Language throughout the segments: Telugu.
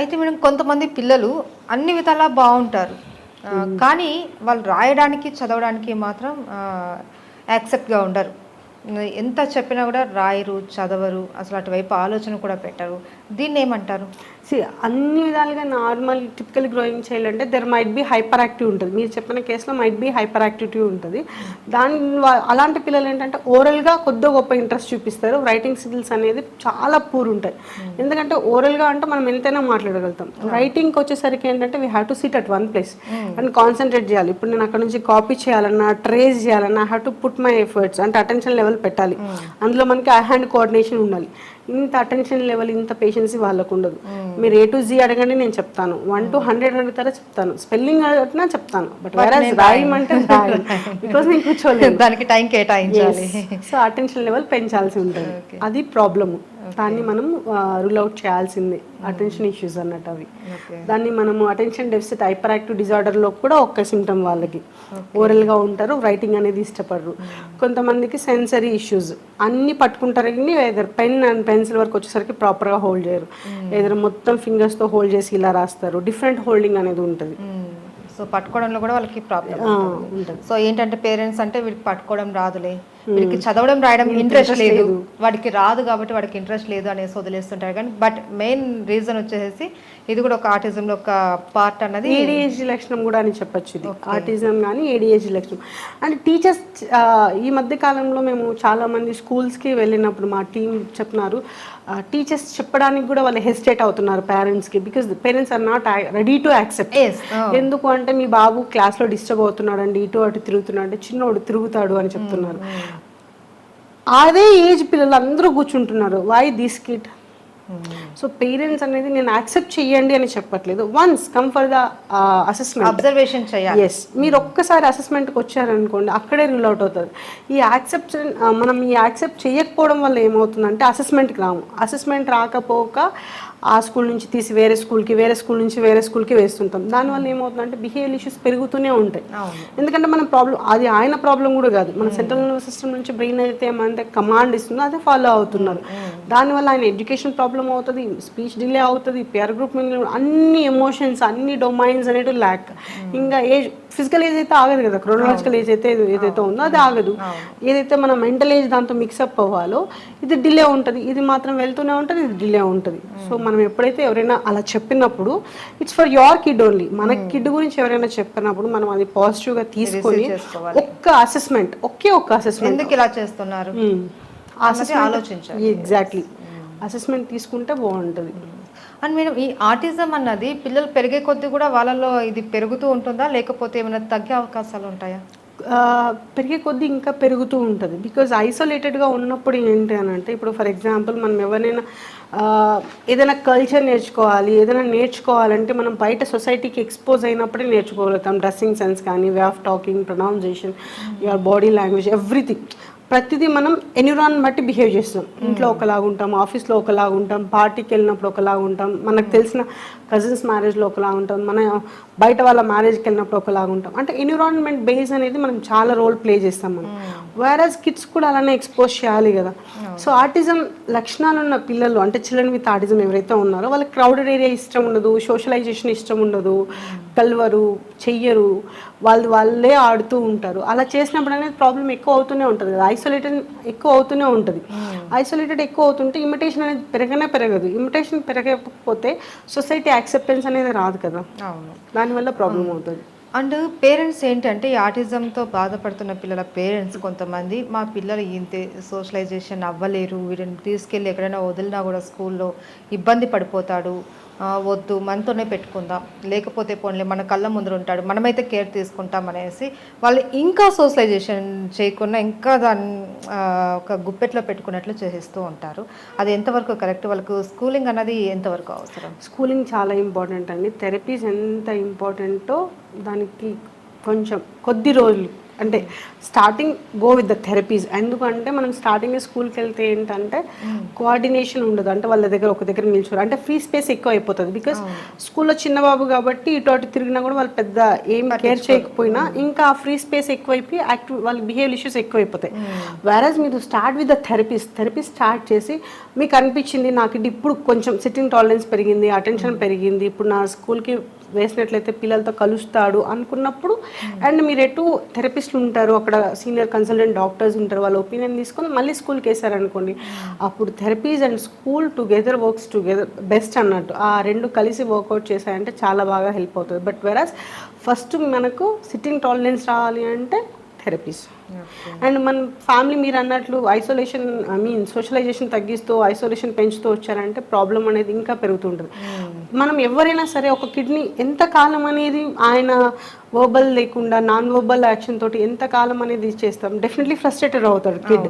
అయితే మేడం కొంతమంది పిల్లలు అన్ని విధాలా బాగుంటారు. కానీ వాళ్ళు రాయడానికి చదవడానికి మాత్రం యాక్సెప్ట్గా ఉండరు. ఎంత చెప్పినా కూడా రాయరు చదవరు. అసలు అటువైపు ఆలోచన కూడా పెట్టరు. దీన్ని ఏమంటారు సి అన్ని విధాలుగా నార్మల్ టిపికల్ గ్రోయింగ్ చైల్డ్ అంటే there might be hyper active ఉంటుంది. మీరు చెప్పిన కేసులో మైట్ బి హైపర్ యాక్టివిటీ ఉంటుంది. దాని అలాంటి పిల్లలు ఏంటంటే ఓరల్గా కొద్దిగా గొప్ప ఇంట్రెస్ట్ చూపిస్తారు. రైటింగ్ స్కిల్స్ అనేది చాలా పూర్ ఉంటాయి. ఎందుకంటే ఓరల్గా అంటే మనం ఎంతైనా మాట్లాడగలుగుతాం. రైటింగ్కి వచ్చేసరికి ఏంటంటే we have to sit at one place and concentrate చేయాలి. ఇప్పుడు నేను అక్కడ నుంచి కాపీ చేయాలన్నా ట్రేస్ చేయాలన్నా have to put my efforts అంటే అటెన్షన్ లెవెల్ పెట్టాలి. అందులో మనకి ఐ హ్యాండ్ కోఆర్డినేషన్ ఉండాలి. ఇంత అటెన్షన్ లెవెల్ ఇంత పేషెన్సీ వాళ్ళకు ఉండదు మీరు ఏ టు జీ అడగండి నేను చెప్తాను. వన్ టు హండ్రెడ్ అడుగుతారా చెప్తాను. స్పెల్లింగ్ అడిగినా చెప్తాను. బట్ వేరే బికాస్ నేను కూర్చోలేదు దానికి టైం కేటాయించాలి. సో అటెన్షన్ లెవెల్ పెంచాల్సి ఉంటుంది. అది ప్రాబ్లము దాన్ని మనం రూల్ అవుట్ చేయాల్సిందే. అటెన్షన్ ఇష్యూస్ అన్నట్టు అవి దాన్ని మనము అటెన్షన్ డెఫిసిట్ హైపర్ యాక్టివ్ డిజార్డర్లో కూడా ఒక్క సిమ్టమ్ వాళ్ళకి. ఓరల్గా ఉంటారు రైటింగ్ అనేది ఇష్టపడరు. కొంతమందికి సెన్సరీ ఇష్యూస్ అన్ని పట్టుకుంటారు కానీ ఎదర్ పెన్ అండ్ పెన్సిల్ వరకు వచ్చేసరికి ప్రాపర్గా హోల్డ్ చేయరు. ఎదురు మొత్తం ఫింగర్స్తో హోల్డ్ చేసి ఇలా రాస్తారు. డిఫరెంట్ హోల్డింగ్ అనేది ఉంటుంది. సో పట్టుకోవడంలో కూడా వాళ్ళకి ప్రాబ్లం సో ఏంటంటే పేరెంట్స్ అంటే వీడికి పట్టుకోవడం రాదులే. వీడికి చదవడం రాయడం ఇంట్రెస్ట్ లేదు. వాడికి రాదు కాబట్టి వాడికి ఇంట్రెస్ట్ లేదు అనేసి వదిలేస్తుంటారు. కానీ బట్ మెయిన్ రీజన్ వచ్చేసి ఇది కూడా ఒక ఆర్టిజంలో ఒక పార్ట్ అన్నది ఏడిహెచ్డి లక్షణం కూడా అని చెప్పొచ్చు ఇది. ఆటిజం కానీ ఏడిహెచ్డి లక్షణం. అండ్ టీచర్స్ ఈ మధ్య కాలంలో మేము చాలా మంది స్కూల్స్కి వెళ్ళినప్పుడు మా టీం చెప్తున్నారు టీచర్స్ చెప్పడానికి కూడా వాళ్ళు హెసిటేట్ అవుతున్నారు పేరెంట్స్కి because parents are not ready to accept. ఎందుకు అంటే మీ బాబు క్లాస్లో డిస్టర్బ్ అవుతున్నాడు అండి ఇటు అటు తిరుగుతున్నాడు అంటే చిన్నోడు తిరుగుతాడు అని చెప్తున్నారు. అదే ఏజ్ పిల్లలు అందరూ కూర్చుంటున్నారు. Why this kid so parents అనేది నేను యాక్సెప్ట్ చెయ్యండి అని చెప్పట్లేదు. Once come for the assessment observation చేయాలి. ఎస్ మీరు ఒక్కసారి అసెస్మెంట్కి వచ్చారనుకోండి అక్కడే రూల్ అవుట్ అవుతుంది. ఈ యాక్సెప్ట్ మనం ఈ యాక్సెప్ట్ చేయకపోవడం వల్ల ఏమవుతుందంటే అసెస్మెంట్కి రాము. అసెస్మెంట్ రాకపోక ఆ స్కూల్ నుంచి తీసి వేరే స్కూల్కి వేరే స్కూల్ నుంచి వేరే స్కూల్కి వేస్తుంటాం. దానివల్ల ఏమవుతుందంటే బిహేవియర్ ఇష్యూస్ పెరుగుతూనే ఉంటాయి. ఎందుకంటే మన ప్రాబ్లం అది ఆయన ప్రాబ్లం కూడా కాదు. మన సెంట్రల్ నర్వస్ సిస్టమ్ నుంచి బ్రెయిన్ అయితే ఏమంటే కమాండ్ ఇస్తుందో అదే ఫాలో అవుతున్నారు. దానివల్ల ఆయన ఎడ్యుకేషన్ ప్రాబ్లం అవుతుంది స్పీచ్ డిలే అవుతుంది పేర్ గ్రూప్ అన్ని ఎమోషన్స్ అన్ని డొమైన్స్ అనేవి ల్యాక్ ఇంకా ఏజ్ ఫిజికల్ ఏజ్ అయితే ఆగదు కదా క్రోనలాజికల్ ఏజ్ అయితే ఏదైతే ఉందో అది ఆగదు. ఏదైతే మన మెంటల్ ఏజ్ దాంతో మిక్సప్ అవ్వాలో ఇది డిలే ఉంటుంది. ఇది మాత్రం వెళ్తూనే ఉంటుంది ఇది డిలే ఉంటుంది. సో మనం ఎప్పుడైతే ఎవరైనా అలా చెప్పినప్పుడు it's for your kid only మన కిడ్ గురించి ఎవరైనా చెప్పినప్పుడు మనం అది పాజిటివ్గా తీసుకొని చేసుకోవాలి. ఒక్క అసెస్మెంట్ ఒకే ఒక్క అసెస్మెంట్ ఎందుకు ఇలా చేస్తున్నారు? అన్నది ఆలోచించాలి. ఎగ్జాక్ట్లీ అసెస్మెంట్ తీసుకుంటే బాగుంటుంది. అండ్ మేడం ఈ ఆటిజం అన్నది పిల్లలు పెరిగే కొద్దీ కూడా వాళ్ళలో ఇది పెరుగుతూ ఉంటుందా? లేకపోతే ఏమైనా తగ్గే అవకాశాలు ఉంటాయా? పెరిగే కొద్దీ ఇంకా పెరుగుతూ ఉంటుంది. బికాజ్ ఐసోలేటెడ్గా ఉన్నప్పుడు ఏంటి అని అంటే ఇప్పుడు ఫర్ ఎగ్జాంపుల్ మనం ఎవరైనా ఏదైనా కల్చర్ నేర్చుకోవాలి ఏదైనా నేర్చుకోవాలంటే మనం బయట సొసైటీకి ఎక్స్పోజ్ అయినప్పుడే నేర్చుకోగలుగుతాం. డ్రెస్సింగ్ సెన్స్ కానీ way of talking pronunciation your body language everything ప్రతిదీ మనం ఎన్విరాన్ బట్టి బిహేవ్ చేస్తాం. ఇంట్లో ఒకలాగా ఉంటాం ఆఫీస్లో ఒకలాగా ఉంటాం పార్టీకి వెళ్ళినప్పుడు ఒకలాగా ఉంటాం మనకు తెలిసిన కజిన్స్ మ్యారేజ్లో ఒకలాగా ఉంటాం. మన బయట వాళ్ళ మ్యారేజ్కి వెళ్ళినప్పుడు ఒకలాగా ఉంటాం. అంటే ఎన్విరాన్మెంట్ బేస్ అనేది మనం చాలా రోల్ ప్లే చేస్తాం మనం. వేరస్ కిడ్స్ కూడా అలానే ఎక్స్పోజ్ చేయాలి కదా. సో ఆర్టిజం లక్షణాలు ఉన్న పిల్లలు అంటే చిల్డ్రన్ విత్ ఆర్టిజం ఎవరైతే ఉన్నారో వాళ్ళకి క్రౌడెడ్ ఏరియా ఇష్టం ఉండదు సోషలైజేషన్ ఇష్టం ఉండదు కలవరు చెయ్యరు వాళ్ళు వాళ్ళే ఆడుతూ ఉంటారు. అలా చేసినప్పుడు అనేది ప్రాబ్లం ఎక్కువ అవుతూనే ఉంటుంది కదా. ఐసోలేటెడ్ ఎక్కువ అవుతూనే ఉంటుంది. ఐసోలేటెడ్ ఎక్కువ అవుతుంటే ఇమిటేషన్ అనేది పెరగనే పెరగదు. ఇమిటేషన్ పెరగకపోతే సొసైటీ యాక్సెప్టెన్స్ అనేది రాదు కదా. అవును. దానివల్ల ప్రాబ్లం అవుతుంది. అండ్ పేరెంట్స్ ఏంటంటే ఈ ఆటిజంతో బాధపడుతున్న పిల్లల పేరెంట్స్ కొంతమంది మా పిల్లలు ఇంతే సోషలైజేషన్ అవ్వలేరు వీడిని తీసుకెళ్ళి ఎక్కడైనా వదిలినా కూడా స్కూల్లో ఇబ్బంది పడిపోతాడు వద్దు మనతోనే పెట్టుకుందాం. లేకపోతే పోన్లే మన కళ్ళ ముందర ఉంటాడు మనమైతే కేర్ తీసుకుంటాం అనేసి వాళ్ళు ఇంకా సోషలైజేషన్ చేయకుండా ఇంకా దాన్ని ఒక గుప్పెట్లో పెట్టుకున్నట్లు చేస్తూ ఉంటారు. అది ఎంతవరకు కరెక్ట్ వాళ్ళకు స్కూలింగ్ అన్నది ఎంతవరకు అవసరం? స్కూలింగ్ చాలా ఇంపార్టెంట్ అండి. థెరపీస్ ఎంత ఇంపార్టెంటో దానికి కొంచెం కొద్ది రోజులు అంటే starting go with the therapies ఎందుకంటే మనం స్టార్టింగ్ స్కూల్కి వెళ్తే ఏంటంటే కోఆర్డినేషన్ ఉండదు. అంటే వాళ్ళ దగ్గర ఒక దగ్గర నిల్చోరు. అంటే ఫ్రీ స్పేస్ ఎక్కువ అయిపోతుంది. బికాస్ స్కూల్లో చిన్న బాబు కాబట్టి ఇటు అటు తిరిగినా కూడా వాళ్ళు పెద్ద ఏం కేర్ చేయకపోయినా ఇంకా ఆ ఫ్రీ స్పేస్ ఎక్కువైపోయి యాక్టివ్ వాళ్ళ బిహేవియర్ ఇష్యూస్ ఎక్కువైపోతాయి. వేరస్ మీరు start with the therapies therapy start చేసి మీకు అనిపించింది నాకు ఇది ఇప్పుడు కొంచెం సిట్టింగ్ టాలరెన్స్ పెరిగింది అటెన్షన్ పెరిగింది ఇప్పుడు నా స్కూల్కి వేసినట్లయితే పిల్లలతో కలుస్తాడు అనుకున్నప్పుడు అండ్ మీరు ఎటు సైంటిస్టులు ఉంటారు. అక్కడ సీనియర్ కన్సల్టెంట్ డాక్టర్స్ ఉంటారు. వాళ్ళ ఒపీనియన్ తీసుకొని మళ్ళీ స్కూల్కి వేసారనుకోండి. అప్పుడు therapies and school together works together best అన్నట్టు. ఆ రెండు కలిసి వర్కౌట్ చేశాయంటే చాలా బాగా హెల్ప్ అవుతుంది. బట్ వెరాస్ ఫస్ట్ మనకు సిట్టింగ్ టాలరెన్స్ రావాలి అంటే థెరపీస్. అండ్ మన ఫ్యామిలీ మీరు అన్నట్లు ఐసోలేషన్ ఐ మీన్ సోషలైజేషన్ తగ్గిస్తూ ఐసోలేషన్ పెంచుతూ వచ్చారంటే ప్రాబ్లం అనేది ఇంకా పెరుగుతుంటుంది. మనం ఎవరైనా సరే ఒక కిడ్నీ ఎంత కాలం అనేది ఆయన వర్బల్ లేకుండా నాన్ వర్బల్ యాక్షన్ తోటి ఎంత కాలం అనేది చేస్తాం డెఫినెట్లీ ఫ్రస్ట్రేటెడ్ అవుతాడు కిడ్.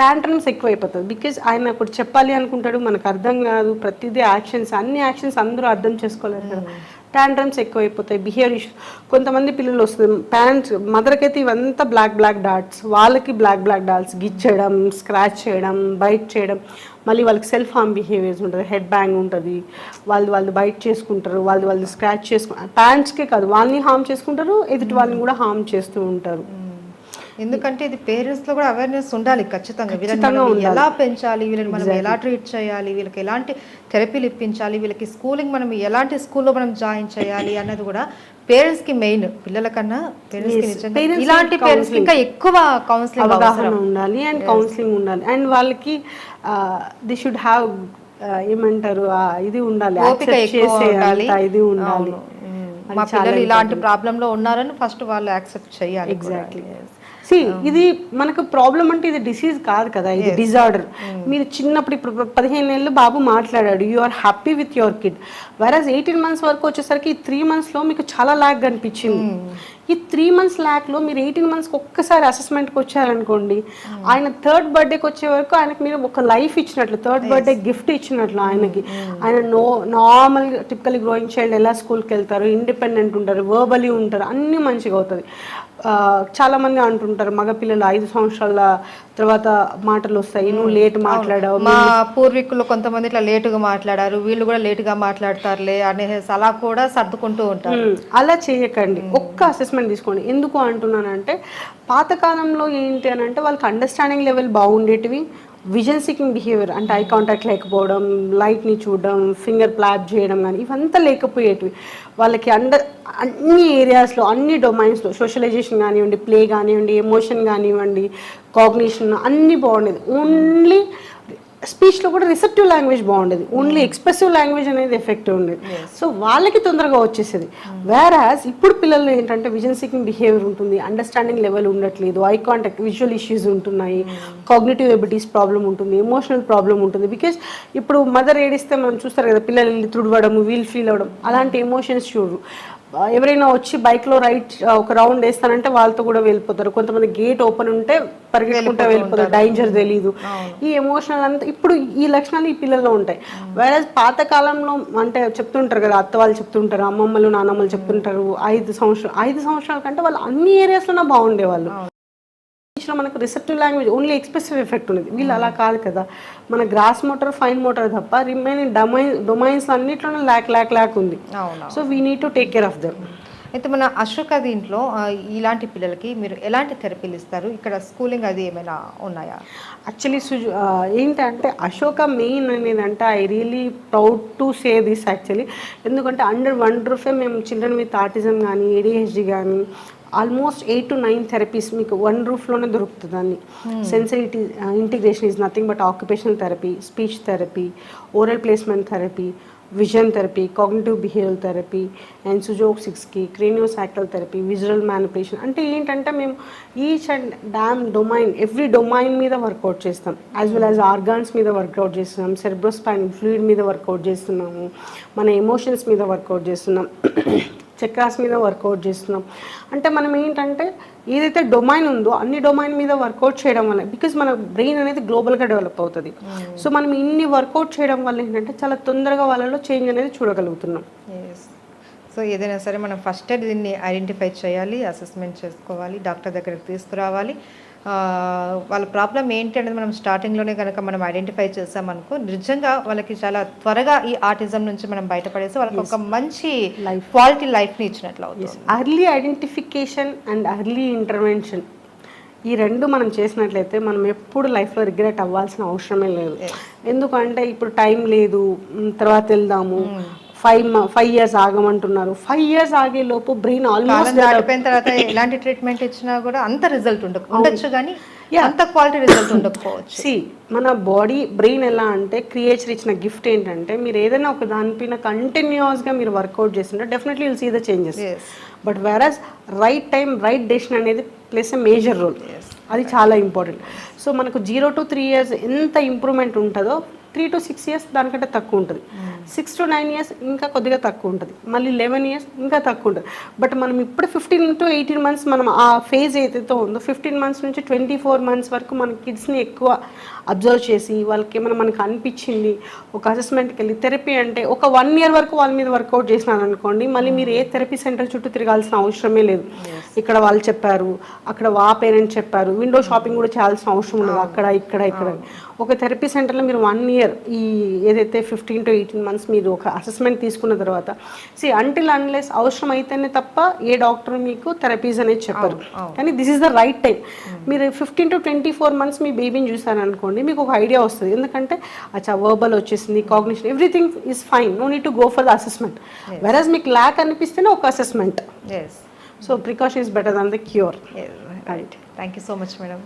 టాంట్రమ్స్ ఎక్కువ అయిపోతుంది బికాజ్ ఆయన ఇప్పుడు చెప్పాలి అనుకుంటాడు మనకు అర్థం కాదు ప్రతిదీ యాక్షన్స్ అన్ని యాక్షన్స్ అందరూ అర్థం చేసుకోలేరు కదా. టాంట్రమ్స్ ఎక్కువైపోతాయి బిహేవియర్ ఇష్యూ కొంతమంది పిల్లలు వస్తుంది పేరెంట్స్ మదర్కి అయితే ఇవంతా బ్లాక్ బ్లాక్ డాట్స్ వాళ్ళకి బ్లాక్ బ్లాక్ డాట్స్ గిచ్చడం స్క్రాచ్ చేయడం బైట్ చేయడం. మళ్ళీ వాళ్ళకి సెల్ఫ్ హార్మ్ బిహేవియర్స్ ఉంటుంది హెడ్ బ్యాంగ్ ఉంటుంది. వాళ్ళు వాళ్ళు బైట్ చేసుకుంటారు వాళ్ళు వాళ్ళు స్క్రాచ్ చేసుకుంటారు పేరెంట్స్కే కాదు వాళ్ళని హార్మ్ చేసుకుంటారు ఎదుటి వాళ్ళని కూడా హార్మ్ చేస్తూ ఉంటారు. ఎందుకంటే ఇది పేరెంట్స్లో కూడా అవేర్నెస్ ఉండాలి ఖచ్చితంగా. వీళ్ళని ఎలా పెంచాలి వీళ్ళని మనం ఎలా ట్రీట్ చేయాలి వీళ్ళకి ఎలాంటి థెరపీలు ఇప్పించాలి వీళ్ళకి స్కూలింగ్ మనం ఎలాంటి స్కూల్లో మనం జాయిన్ చేయాలి అన్నది కూడా పేరెంట్స్కి మెయిన్ పిల్లల కన్నా పేరెంట్స్ ఇలాంటి పేరెంట్స్ ఇంకా ఎక్కువ కౌన్సిలింగ్ అవగాహన ఉండాలి అండ్ కౌన్సిలింగ్ ఉండాలి. అండ్ వాళ్ళకి ది షుడ్ హ్యావ్ ఏమంటారు ఇది ఉండాలి. ఇది ఉండాలి. మా పిల్లలు ఇలాంటి ప్రాబ్లం లో ఉన్నారని ఫస్ట్ వాళ్ళు యాక్సెప్ట్ చేయాలి ఎగ్జాక్ట్లీ సి ఇది మనకు ప్రాబ్లం అంటే ఇది డిసీజ్ కాదు కదా ఇది డిజార్డర్ మీరు చిన్నప్పుడు ఇప్పుడు పదిహేను ఏళ్ళు బాబు మాట్లాడాడు you are happy with your kid whereas eighteen months వరకు వచ్చేసరికి ఈ త్రీ మంత్స్లో మీకు చాలా ల్యాక్ కనిపించింది ఈ త్రీ మంత్స్ ల్యాక్లో మీరు ఎయిటీన్ మంత్స్కి ఒక్కసారి అసెస్మెంట్కి వచ్చారనుకోండి ఆయన థర్డ్ బర్త్డేకి వచ్చే వరకు ఆయనకి మీరు ఒక లైఫ్ ఇచ్చినట్లు థర్డ్ బర్త్డే గిఫ్ట్ ఇచ్చినట్లు ఆయనకి. ఆయన no normal typical growing child ఎలా స్కూల్కి వెళ్తారు ఇండిపెండెంట్ ఉంటారు వర్బలీ ఉంటారు అన్నీ మంచిగా అవుతుంది. ఆ, చాలా మంది అంటుంటారు మగపిల్లలు ఐదు సంవత్సరాల తర్వాత మాటలు వస్తాయి నువ్వు లేట్ మాట్లాడావు మా పూర్వీకులు కొంతమంది ఇట్లా లేటుగా మాట్లాడారు వీళ్ళు కూడా లేటుగా మాట్లాడతారులే అనేసి అలా కూడా సర్దుకుంటూ ఉంటారు. అలా చేయకండి. ఒక్క అసెస్మెంట్ తీసుకోండి. ఎందుకు అంటున్నానంటే పాతకాలంలో ఏంటి అని అంటే వాళ్ళకి అండర్స్టాండింగ్ లెవెల్ బాగుండేటివి విజన్ సీకింగ్ బిహేవియర్ అంటే ఐ కాంటాక్ట్ లేకపోవడం లైట్ని చూడడం ఫింగర్ ప్లాప్ చేయడం కానీ ఇవంతా లేకపోయేటివి. వాళ్ళకి అండర్ అన్ని ఏరియాస్లో అన్ని డొమైన్స్లో సోషలైజేషన్ కానివ్వండి ప్లే కానివ్వండి ఎమోషన్ కానివ్వండి కాగ్నిషన్ అన్నీ బాగుండేది. ఓన్లీ స్పీచ్లో కూడా రిసెప్టివ్ లాంగ్వేజ్ బాగుండేది. ఓన్లీ ఎక్స్ప్రెసివ్ లాంగ్వేజ్ అనేది ఎఫెక్టివ్ ఉండేది. సో వాళ్ళకి తొందరగా వచ్చేసేది. వేరాస్ ఇప్పుడు పిల్లలు ఏంటంటే విజన్ సీకింగ్ బిహేవియర్ ఉంటుంది. అండర్స్టాండింగ్ లెవెల్ ఉండట్లేదు. ఐ కాంటాక్ట్ విజువల్ ఇష్యూస్ ఉంటున్నాయి. కాగ్నిటివ్ ఎబిలిటీస్ ప్రాబ్లం ఉంటుంది. ఎమోషనల్ ప్రాబ్లం ఉంటుంది. బికాస్ ఇప్పుడు మదర్ ఏడిస్తే మనం చూస్తారు కదా పిల్లలు తుడవడం వీల్ ఫీల్ అవ్వడం. అలాంటి ఎమోషన్స్ చూడరు. ఎవరైనా వచ్చి బైక్లో రైట్ ఒక రౌండ్ వేస్తానంటే వాళ్ళతో కూడా వెళ్ళిపోతారు. కొంతమంది గేట్ ఓపెన్ ఉంటే పరిగెట్టుకుంటూ వెళ్ళిపోతారు. డేంజర్ తెలీదు. ఈ ఎమోషనల్ అంతా ఇప్పుడు ఈ లక్షణాలు ఈ పిల్లల్లో ఉంటాయి. వేరే పాత కాలంలో అంటే చెప్తుంటారు కదా అత్త వాళ్ళు చెప్తుంటారు అమ్మమ్మలు నాన్నమ్మలు చెప్తుంటారు. ఐదు సంవత్సరాలు ఐదు సంవత్సరాల కంటే వాళ్ళు అన్ని ఏరియాస్లోనే బాగుండేవాళ్ళు. లో మనకు receptive language only expressive effect ఉంది వీళ్ళు అలా కాదు కదా. మన గ్రాస్ మోటార్ ఫైన్ మోటార్ తప్ప రిమైనింగ్ డొమైన్ డొమైన్స్ అన్నిట్లోనే ల్యాక్ ల్యాక్ ల్యాక్ ఉంది. So we need to take care of them అయితే మన అశోక దీంట్లో ఇలాంటి పిల్లలకి మీరు ఎలాంటి థెరపీలు ఇస్తారు? ఇక్కడ స్కూలింగ్ అది ఏమైనా ఉన్నాయా? యాక్చువల్లీ సుజు ఏంటంటే అశోక మెయిన్ అనేది అంటే I really proud to say this actually ఎందుకంటే అండర్ వన్ రూఫే మేము చిల్డ్రన్ విత్ ఆర్టిజం కానీ ఏడిహెచ్డి కానీ almost eight to nine therapies మీకు వన్ రూఫ్లోనే దొరుకుతుంది అన్ని sensory integration is nothing but occupational therapy speech therapy oral placement therapy vision therapy cognitive behaviour therapy and sujok సిక్స్కి క్రేనియోసాక్రల్ థెరపీ విజువల్ మ్యానిపులేషన్ అంటే ఏంటంటే మేము ఈచ్ అండ్ డామ్ డొమైన్ ఎవ్రీ డొమైన్ మీద వర్కౌట్ చేస్తాం. యాజ్ వెల్ యాజ్ ఆర్గాన్స్ మీద వర్కౌట్ చేస్తున్నాం సెర్బ్రోస్పైన్ ఫ్లూయిడ్ మీద వర్కౌట్ చేస్తున్నాము మన ఎమోషన్స్ మీద వర్కౌట్ చేస్తున్నాం. చక్రాస్ మీద వర్కౌట్ చేస్తున్నాం. అంటే మనం ఏంటంటే ఏదైతే డొమైన్ ఉందో అన్ని డొమైన్ మీద వర్కౌట్ చేయడం వల్ల బికాజ్ మన బ్రెయిన్ అనేది గ్లోబల్గా డెవలప్ అవుతుంది. సో మనం ఇన్ని వర్కౌట్ చేయడం వల్ల ఏంటంటే చాలా తొందరగా వాళ్ళలో చేంజ్ అనేది చూడగలుగుతున్నాం. సో ఏదైనా సరే మనం ఫస్ట్ దీన్ని ఐడెంటిఫై చేయాలి అసెస్మెంట్ చేసుకోవాలి డాక్టర్ దగ్గరికి తీసుకురావాలి. వాళ్ళ ప్రాబ్లం ఏంటి అనేది మనం స్టార్టింగ్లోనే కనుక మనం ఐడెంటిఫై చేసామనుకో నిజంగా వాళ్ళకి చాలా త్వరగా ఈ ఆటిజం నుంచి మనం బయటపడేసి వాళ్ళకి ఒక మంచి Life. క్వాలిటీ లైఫ్ని ఇచ్చినట్లు అవుతుంది early identification and early intervention ఈ రెండు మనం చేసినట్లయితే మనం ఎప్పుడు లైఫ్లో రిగ్రెట్ అవ్వాల్సిన అవసరమే లేదు. ఎందుకంటే ఇప్పుడు టైం లేదు తర్వాత వెళ్దాము ఫైవ్ ఫైవ్ ఇయర్స్ ఆగమంటున్నారు. ఫైవ్ ఇయర్స్ ఆగే లోపు బ్రెయిన్ ఆల్మోస్ట్ దాటిపోయిన తర్వాత ఎలాంటి ట్రీట్మెంట్ ఇచ్చినా కూడా అంత రిజల్ట్ ఉండక ఉండొచ్చు కానీ. అంత క్వాలిటీ రిజల్ట్ ఉండకపోవచ్చు. సి మన బాడీ బ్రెయిన్ ఎలా అంటే క్రియేచర్ ఇచ్చిన గిఫ్ట్ ఏంటంటే మీరు ఏదైనా ఒక దానిపైన కంటిన్యూస్గా మీరు వర్కౌట్ చేస్తుంటే definitely will see the changes. But whereas right time right decision అనేది ప్లేస్ ఎ మేజర్ రోల్ అది చాలా ఇంపార్టెంట్ సో మనకు జీరో టు త్రీ ఇయర్స్ ఎంత ఇంప్రూవ్మెంట్ ఉంటుందో త్రీ టు సిక్స్ ఇయర్స్ దానికంటే తక్కువ ఉంటుంది. సిక్స్ టు నైన్ ఇయర్స్ ఇంకా కొద్దిగా తక్కువ ఉంటుంది. మళ్ళీ లెవెన్ ఇయర్స్ ఇంకా తక్కువ ఉంటుంది. బట్ మనం ఇప్పుడు ఫిఫ్టీన్ టు ఎయిటీన్ మంత్స్ మనం ఆ ఫేజ్ ఏదైతే ఉందో ఫిఫ్టీన్ మంత్స్ నుంచి ట్వంటీ ఫోర్ మంత్స్ వరకు మన కిడ్స్ని ఎక్కువ అబ్జర్వ్ చేసి వాళ్ళకి ఏమైనా మనకు అనిపించింది ఒక అసెస్మెంట్కి వెళ్ళి థెరపీ అంటే ఒక వన్ ఇయర్ వరకు వాళ్ళ మీద వర్కౌట్ చేసినారు అనుకోండి మళ్ళీ మీరు ఏ థెరపీ సెంటర్ చుట్టూ తిరగాల్సిన అవసరమే లేదు. ఇక్కడ వాళ్ళు చెప్పారు అక్కడ వా పేరెంట్స్ చెప్పారు విండో షాపింగ్ కూడా చేయాల్సిన అవసరం ఉండదు. అక్కడ ఇక్కడ ఇక్కడ. ఒక థెరపీ సెంటర్లో మీరు వన్ ఇయర్ ఈ ఏదైతే ఫిఫ్టీన్ టు ఎయిటీన్ మంత్స్ మీరు ఒక అసెస్మెంట్ తీసుకున్న తర్వాత సి అంటిల్ అన్లెస్ అవసరం అయితేనే తప్ప ఏ డాక్టర్ మీకు థెరపీస్ అనేది చెప్పరు. కానీ this is the right time మీరు fifteen to twenty four months మీ బేబీని చూసారనుకోండి మీకు ఒక ఐడియా వస్తుంది. ఎందుకంటే అచ్చా వర్బల్ వచ్చేసింది cognition everything is fine no need to go for the assessment whereas మీకు ల్యాక్ అనిపిస్తేనే ఒక assessment so precaution is better than the cure right thank you so much madam